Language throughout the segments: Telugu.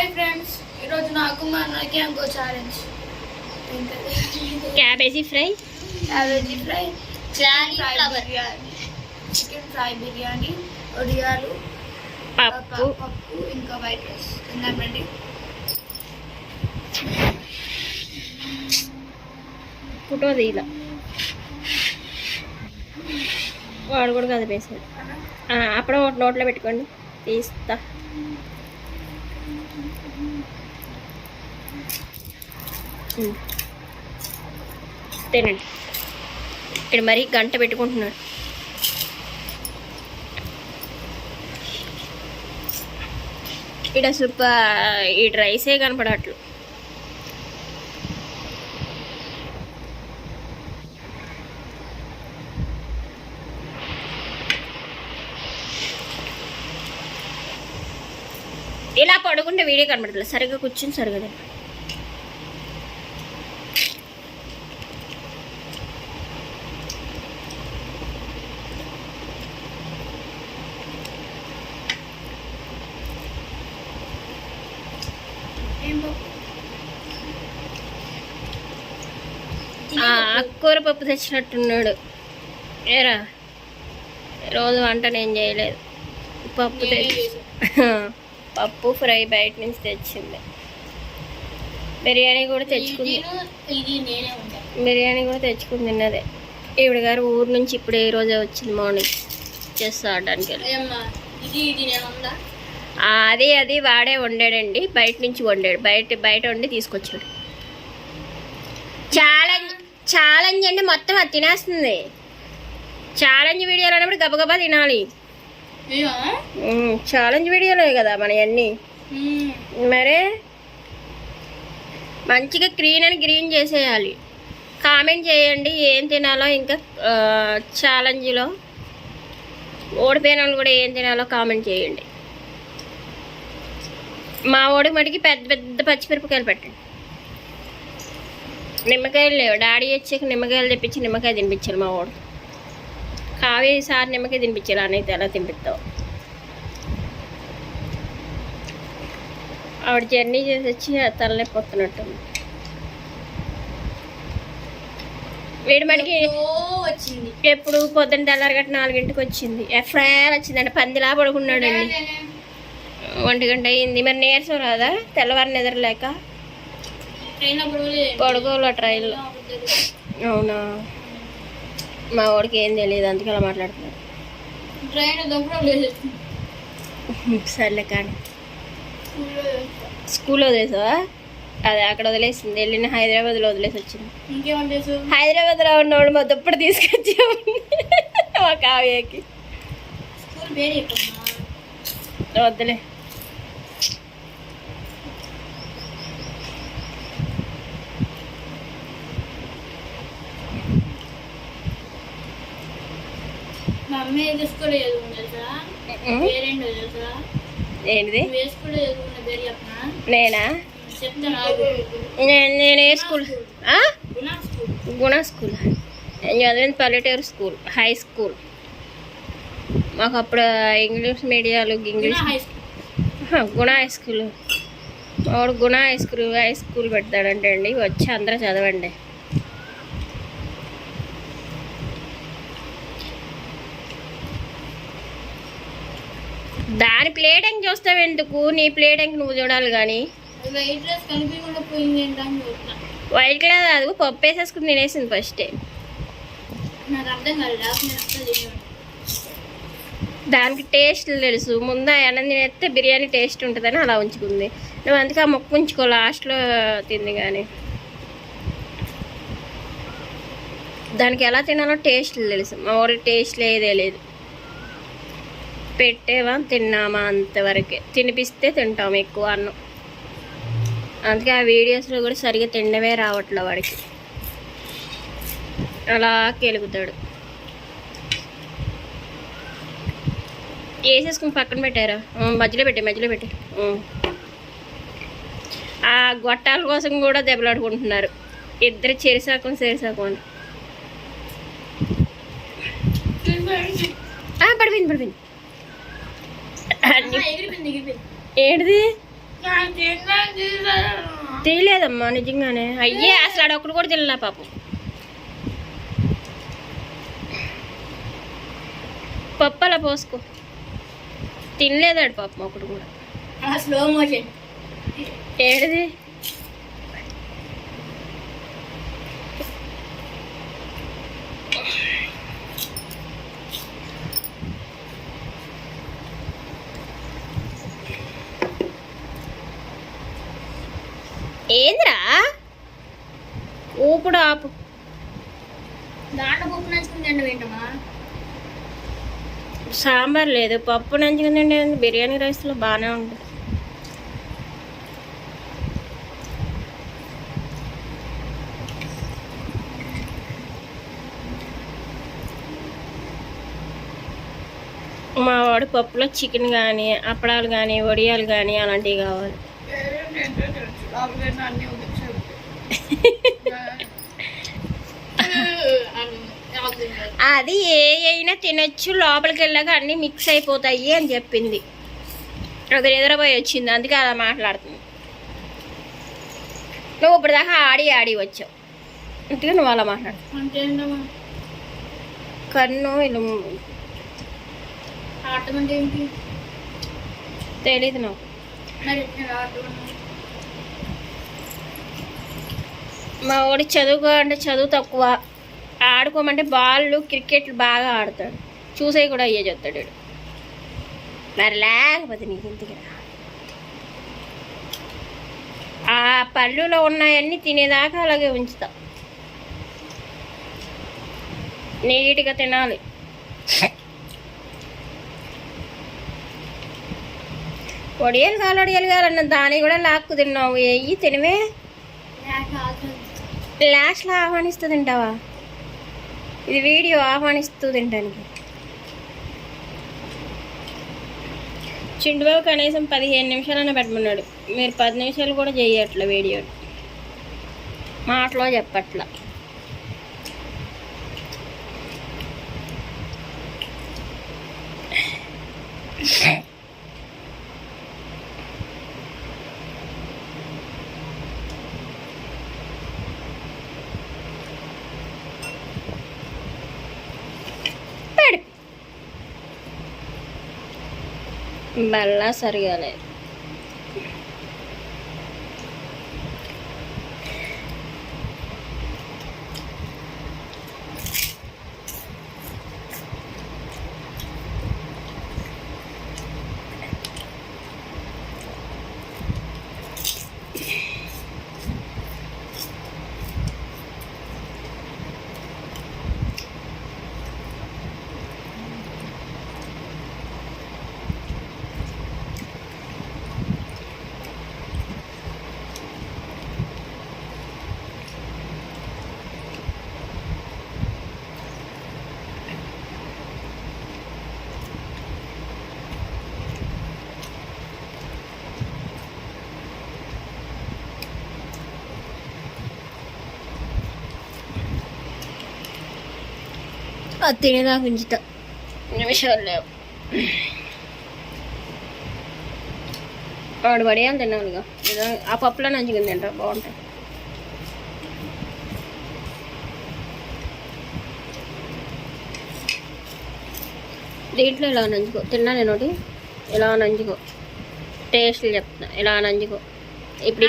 హాయ్ ఫ్రెండ్స్ ఈరోజు నాకు మా అన్నకి ఇంకో challenge cabbage fry? Cabbage fry chicken fry. Biryani. Chicken fry biryani ఒడియాలు పప్పు. పప్పు ఇంకా వైట్ రైస్. తిన్నామండి ఫోటో తీయాల. వాడు కూడా కదిపేసాడు అప్పుడు ఒకటి నోట్లో పెట్టుకోండి. తీస్తా. తినండి. ఇక్కడ మరీ గంట పెట్టుకుంటున్నాడు ఇక్కడ అసలు ఈ రైసే కనపడట్లు ఇలా పడుకుంటే వీడియో కనబడట్లేదు. సరిగ్గా కూర్చుని సరిగ్గా ఆకుకూర పప్పు తెచ్చినట్టున్నాడు. ఏరా? రోజు వంట నేను చేయలేదు. పప్పు తెచ్చి. పప్పు ఫ్రై బయట నుంచి తెచ్చింది. బిర్యానీ కూడా తెచ్చుకుంది. బిర్యానీ కూడా తెచ్చుకుని తిన్నదే. ఈవిడ గారు ఊరు నుంచి ఇప్పుడు ఈ రోజే వచ్చింది మార్నింగ్ చేస్తా ఆడడానికి అది అది వాడే వండాడండి. బయట నుంచి వండాడు. బయట బయట వండి తీసుకొచ్చాడు. ఛాలెంజ్ ఛాలెంజ్ అంటే మొత్తం అది తినేస్తుంది. ఛాలెంజ్ వీడియోలు అన్నప్పుడు గబగబా తినాలి. ఛాలెంజ్ వీడియోలే కదా మన అన్నీ. మ్మ్. మరే? మంచిగా గ్రీన్ అని గ్రీన్ చేసేయాలి. కామెంట్ చేయండి ఏం తినాలో ఇంకా ఛాలెంజ్లో ఓడిపోయిన వాళ్ళు కూడా ఏం తినాలో కామెంట్ చేయండి. మా ఓడి మటుకి పెద్ద పెద్ద పచ్చిమిరపకాయలు పెట్టండి. నిమ్మకాయలు లేవు. డాడీ వచ్చాక నిమ్మకాయలు తెప్పించి నిమ్మకాయ తినిపించాలి మా ఓడు కావ్య ఈసారి నిమ్మకాయ తినిపించాలి అనేది ఎలా తినిపిస్తావు ఆవిడ జర్నీ చేసి వచ్చి తలనొప్పి వస్తున్నట్టుంది వీడి మనకి వచ్చింది. ఎప్పుడు పొద్దున్న తెల్లారగట్ట నాలుగింటికి వచ్చింది. ఎఫ్ఐఆర్ వచ్చిందంటే పందిలా పడుకున్నాడండి ఒంటి గంట అయింది. మరి నీరసం రాదా? తెల్లవారు నిద్రలేక. పడుకోలే ట్రైన్లో. అవునా? మా వాడికి ఏం తెలియదు అందుకే అలా మాట్లాడుతున్నాడు. ట్రైన్ సర్లే కానీ. స్కూల్లో వదిలేసావా? అదే అక్కడ వదిలేసింది వెళ్ళిన హైదరాబాద్లో వదిలేసి వచ్చింది. హైదరాబాద్లో ఉన్నవాడు మా దుప్పటి తీసుకొచ్చాము మా కావ్యకి. వద్దులే మా అమ్మ ఏ స్కూల్లో చదువుకుంది తెలుసా ఉమ్, పేరేంటో తెలుసా ఏంటిది? నేనా. నేను ఏ స్కూల్? గుణా స్కూల్. నేను చదివింది పల్లెటూరు స్కూల్ హై స్కూల్. మాకు అప్పుడు ఇంగ్లీష్ మీడియాలు ఇంగ్లీష్ గుణ హై స్కూల్. వాడు Guna high school high school పెడతాడంటే అండి వచ్చి అందరూ చదవండి దాని ప్లేటింగ్ చూస్తావు ఎందుకు? నీ ప్లేటింగ్ నువ్వు చూడాలి కానీ వైట్ కలర్ అది పప్పు వేసేసుకుని తినేసింది ఫస్టే కాదు దానికి టేస్ట్ తెలుసు. ముందు అన్నం తినేస్తే బిర్యానీ టేస్ట్ ఉంటుందని అలా ఉంచుకుంది. నువ్వు అందుకే ఆ మొక్క ఉంచుకో లాస్ట్లో తింది కానీ దానికి ఎలా తినాలో టేస్ట్ తెలుసు. మా ఊరి టేస్ట్ లేదే లేదు. పెట్టేవా? తిన్నామా అంతవరకే. తినిపిస్తే తింటాం ఎక్కువ అన్నం. అందుకే ఆ వీడియోస్లో కూడా సరిగ్గా తిండమే రావట్లే వాడికి. అలా కెలుగుతాడు. వేసేసుకుని పక్కన పెట్టారా? మధ్యలో పెట్టి మధ్యలో పెట్టి. ఆ. గొట్టాల కోసం కూడా దెబ్బలాడుకుంటున్నారు. ఇద్దరు చెరిసాకం చెరిసాకం అని. పడిపోయింది పడిపోయింది. ఏంటిది? తీయలేదమ్మా నిజంగానే. అయ్యే అసలు ఆడ ఒకటి కూడా తినలే పాపం. పప్పు అలా పోసుకో. తినలేదాడు పాపం ఒకటి కూడా. స్లో మోషన్ ఏడిది ఊపుడు ఆపు. దాంట్లో పప్పు నంచుకుని తిండం ఏంటమ్మా? సాంబార్ లేదు. పప్పు నంచుకుందండి బిర్యానీ రైస్లో బాగానే ఉంటుంది మా వాడు పప్పులో చికెన్ కానీ అప్పడాలు కానీ వడియాలు కానీ అలాంటివి కావాలి అన్ని అది ఏ అయినా తినొచ్చు లోపలికి వెళ్ళాక అన్నీ మిక్స్ అయిపోతాయి అని చెప్పింది. అది నిద్రపోయి వచ్చింది అందుకే అలా మాట్లాడుతుంది. నువ్వు ఇప్పుడు దాకా ఆడి ఆడి వచ్చావు. అందుకే నువ్వు అలా మాట్లాడు కన్ను ఇలా తెలీదు నాకు. మా వాడు చదువుకో అంటే చదువు తక్కువ. ఆడుకోమంటే బాల్ క్రికెట్లు బాగా ఆడతాడు. చూసే కూడా అయ్యే చెప్తాడు వీడు. మరి లేకపోతే నీకు ఇంటికి. ఆ పళ్ళులో ఉన్నాయన్నీ తినేదాకా అలాగే ఉంచుతా. నీట్గా తినాలి. వడియాలు కాలు వడియాలు కావాలన్న దాన్ని కూడా లాక్కు తిన్నావు. ఎయ్యి తినవే. లాస్ట్లో ఆహ్వానిస్తూ తింటావా? ఇది వీడియో ఆహ్వానిస్తూ తింటానికి చిండుబాబు కనీసం పదిహేను నిమిషాలన్నా పెట్టమన్నాడు. మీరు పది నిమిషాలు కూడా చేయట్లే వీడియో. మాటలో చెప్పట్లా. మళ్ళా సరిగా లేదు అది తినేదాకా ఉంచుతా నిమిషాలు లేవు వాడు పడేయాలి ఏదో ఆ పప్పులో నంచుకుని తింటా బాగుంటాయి దీంట్లో ఇలా నంచుకో తిన్నా నేను ఒకటి ఇలా నంచుకో టేస్ట్లు చెప్తున్నా ఇలా నంచుకో ఇప్పుడు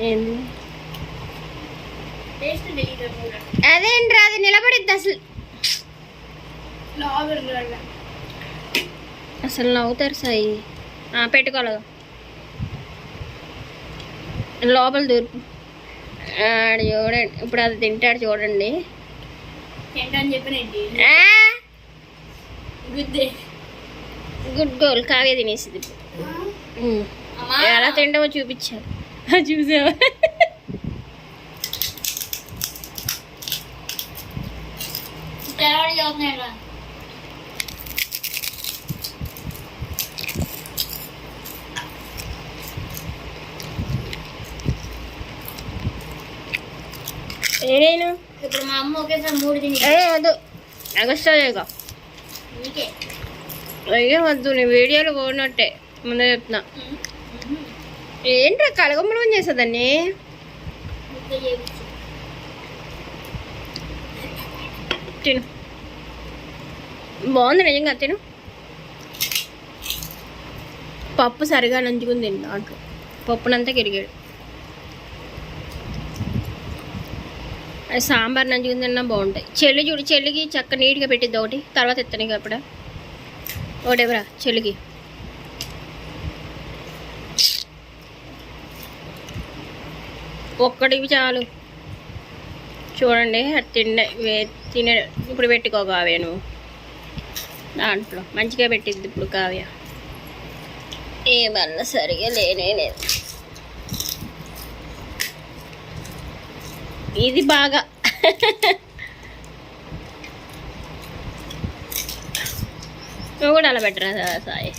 ఏంది అదేంట్రా అది నిలబడిద్ది అసలు. అసలు నవ్వుతారు సాయి. పెట్టుకోలేదు లోపల దూర్పు ఆడు చూడండి. ఇప్పుడు అది తింటాడు చూడండి. గుడ్ గోల్ కావ్య తినేసింది. ఎలా తింటామో చూపించారు. చూసావా? తెల్లవాడి చదువుతున్నాయి రా ఏదైనా ఇప్పుడు మా అమ్మ ఒకేసారి మూడు తిని ఏ వద్దు ఎగస్ట్రా చేయగా నీకే అయ్యే వద్దు నీ వీడియోలు పోనట్టే ముందే చెప్తున్నా ఏంట్రా కలగమ్మలం చేసేదాన్ని తిను. బాగుంది నిజంగా తిను. పప్పు సరిగా నంచుకుంది దాంట్లో. పప్పునంతా కిరిగాడు అది సాంబార్ నంచుకుని తిన్నా బాగుంటాయి. చెల్లి చూడు చెల్లికి చక్క నీట్గా పెట్టిద్ది ఒకటి. తర్వాత ఎత్తాను అప్పుడ. అప్పుడు ఒకటెవరా చెల్లికి. ఒక్కడివి చాలు. చూడండి అది వే- తినే ఇప్పుడు పెట్టుకో కావ్య నువ్వు. దాంట్లో మంచిగా పెట్టిద్ది ఇప్పుడు కావ్య. ఏమన్నా సరిగా లేనే లేదు. ఇది బాగా. నువ్వు కూడా అలా పెట్టరా సాయి?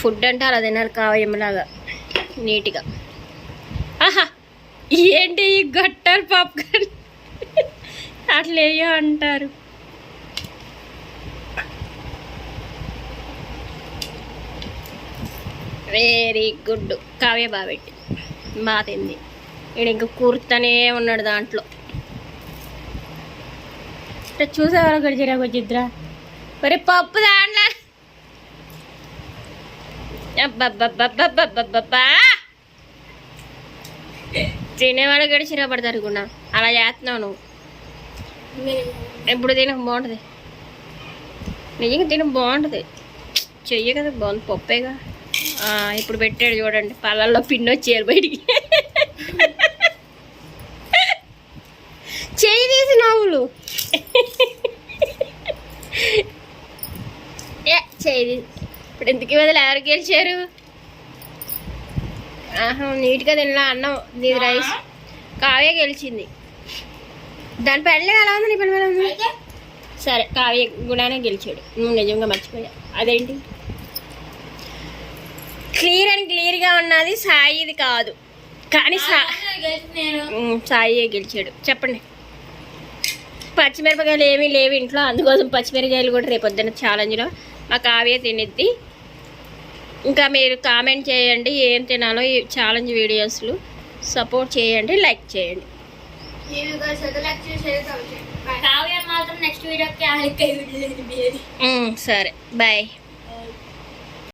ఫుడ్ అంటే అలా తినాలి కావ్యంలాగా నీట్గా. ఆహా! ఏంటి ఈ గట్టర్ పాప్కార్న్? అట్లేయో అంటారు. వెరీ గుడ్ కావ్య బాగా పెట్టి బాగా తింది. ఈడ ఇంకా కూర్తనే ఉన్నాడు దాంట్లో. ఇట్లా చూసేవారు గడిచిరా కొంచెద్రా మరి పప్పు దాంట్లో అబ్బబ్బబ్బబ్బబ్బబ్బబ్బా తినేవాడు గడిచిరా పడతారు కూడా అలా చేస్తున్నావు నువ్వు. ఎప్పుడు తిన బాగుంటుంది. నిజంగా తిన బాగుంటుంది. చెయ్యి కదా బాగుంది. పప్పేగా. ఇప్పుడు పెట్టాడు చూడండి. పళ్ళల్లో పిన్ను వచ్చేయాలి బయటికి. చెయ్యి తీసి నవ్వులు. ఏ చెయ్యి తీసి. ఇప్పుడు ఎందుకు వదిలి ఎవరు గెలిచారు? ఆహా నీట్గా తినలా అన్నం ఇది రైస్. కావ్య గెలిచింది. దాని పెళ్ళి ఎలా ఉంది నీ పెళ్ళి ఎలా ఉంది? సరే కావ్య గుణానే గెలిచాడు. నువ్వు నిజంగా మర్చిపోయా అదేంటి? క్లియర్ అండ్ క్లియర్గా ఉన్నది సాయిది కాదు. కానీ సా సాయి గెలిచాడు. చెప్పండి. పచ్చిమిరపకాయలు ఏమీ లేవు ఇంట్లో. అందుకోసం పచ్చిమిరపకాయలు కూడా రేపు పొద్దున్న ఛాలెంజ్లో మా కావ్య తినిద్ది. ఇంకా మీరు కామెంట్ చేయండి ఏం తినాలో ఈ ఛాలెంజ్ వీడియోస్లు సపోర్ట్ చేయండి లైక్ చేయండి. మాత్రం నెక్స్ట్ వీడియోకి సరే. బాయ్